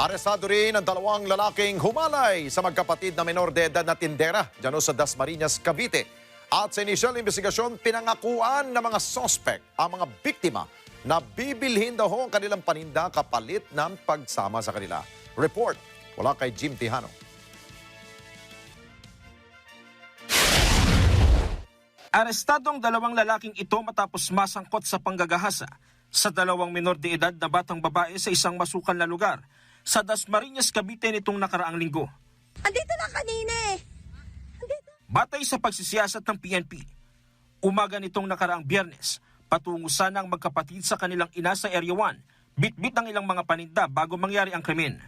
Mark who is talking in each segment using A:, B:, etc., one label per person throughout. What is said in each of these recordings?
A: Arestado rin ang dalawang lalaking humalay sa magkapatid na menor de edad na tindera dyan sa Dasmariñas, Cavite. At sa initial investigasyon, pinangakuan ng mga sospek ang mga biktima na bibilhin daw ang kanilang paninda kapalit ng pagsama sa kanila. Report, wala kay Jim Tijano.
B: Arestado ang dalawang lalaking ito matapos masangkot sa panggagahasa sa dalawang menor de edad na batang babae sa isang masukan na lugar sa Dasmariñas, Cavite nitong nakaraang linggo.
C: Andito na kanina eh. Andito.
B: Batay sa pagsisiyasat ng PNP, umaga nitong nakaraang biyernes, patungo sana ang magkapatid sa kanilang ina sa Area 1, bitbit ang ilang mga paninda bago mangyari ang krimen.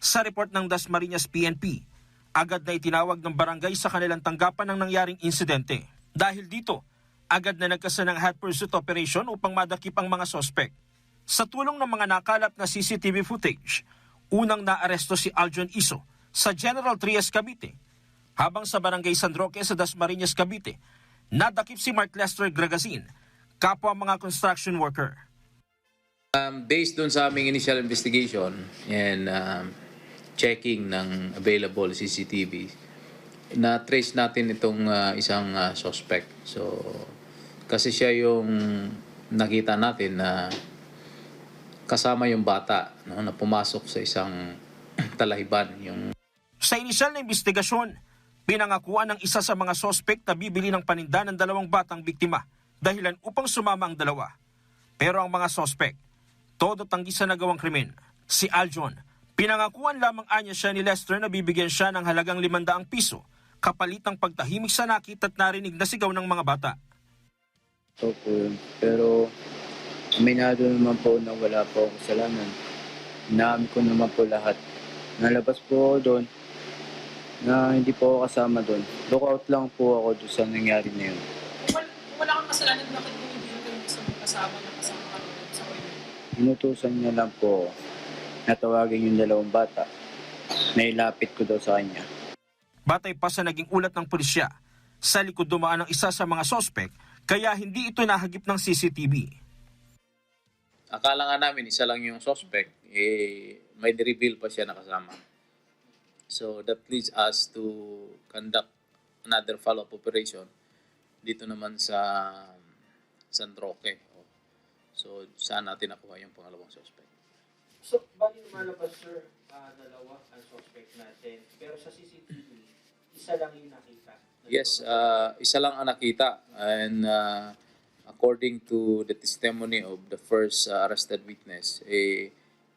B: Sa report ng Dasmariñas PNP, agad na itinawag ng barangay sa kanilang tanggapan ng nangyaring insidente. Dahil dito, agad na nagkasa ng hot pursuit operation upang madakip ang mga sospek. Sa tulong ng mga nakalap na CCTV footage, unang naaresto si Aljon Iso sa General Trias, Cavite. Habang sa barangay San Roque sa Dasmariñas, Cavite, nadakip si Mark Lester Gragazin, kapwa mga construction worker.
D: Um, based dun sa aming initial investigation and um, checking ng available CCTV, na-trace natin itong uh, isang uh, suspect. So, kasi siya yung nakita natin na kasama yung bata no, na pumasok sa isang talahiban. Yung
B: Sa inisyal na investigasyon, pinangakuan ng isa sa mga sospek na bibili ng paninda ng dalawang batang biktima dahilan upang sumama ang dalawa. Pero ang mga sospek, todo tanggi sa nagawang krimen. Si Aljon, pinangakuan lamang anya siya ni Lester na bibigyan siya ng halagang 500 piso kapalit ng pagtahimik sa nakita at narinig na sigaw ng mga bata.
E: Ito po yun. Pero aminado naman po na wala po akong kasalanan. Inaamin ko naman po lahat. Nalabas po ako doon na hindi po ako kasama doon. Lookout lang po ako doon sa nangyari na yun.
F: Wala, wala kang kasalanan bakit binibigyan ka yung isang kasama na kasama ka sa kwento.
E: Inutusan niya lang po ako na tawagin yung dalawang bata. Nailapit ko daw sa kanya.
B: Batay pa sa naging ulat ng pulisya, sa likod dumaan ang isa sa mga sospek kaya hindi ito nahagip ng CCTV.
D: Akala nga namin isa lang yung suspect, eh, may reveal pa siya nakasama. So that leads us to conduct another follow-up operation dito naman sa San Roque. So saan natin nakuha yung pangalawang suspect.
B: So, bali lumalabas sir, ah, dalawa ang suspect natin. Pero sa CCTV, isa lang yung nakita.
D: Yes, uh, isa lang ang nakita and uh, according to the testimony of the first uh, arrested witness, eh,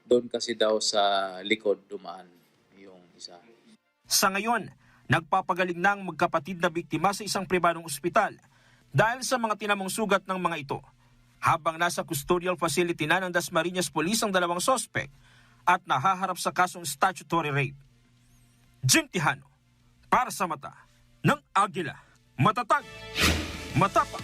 D: doon kasi daw sa likod dumaan yung isa.
B: Sa ngayon, nagpapagaling na magkapatid na biktima sa isang pribadong ospital dahil sa mga tinamong sugat ng mga ito. Habang nasa custodial facility na ng Dasmariñas Police ang dalawang sospek at nahaharap sa kasong statutory rape. Jim Tijano, para sa mata ng Agila. Matatag, matapang,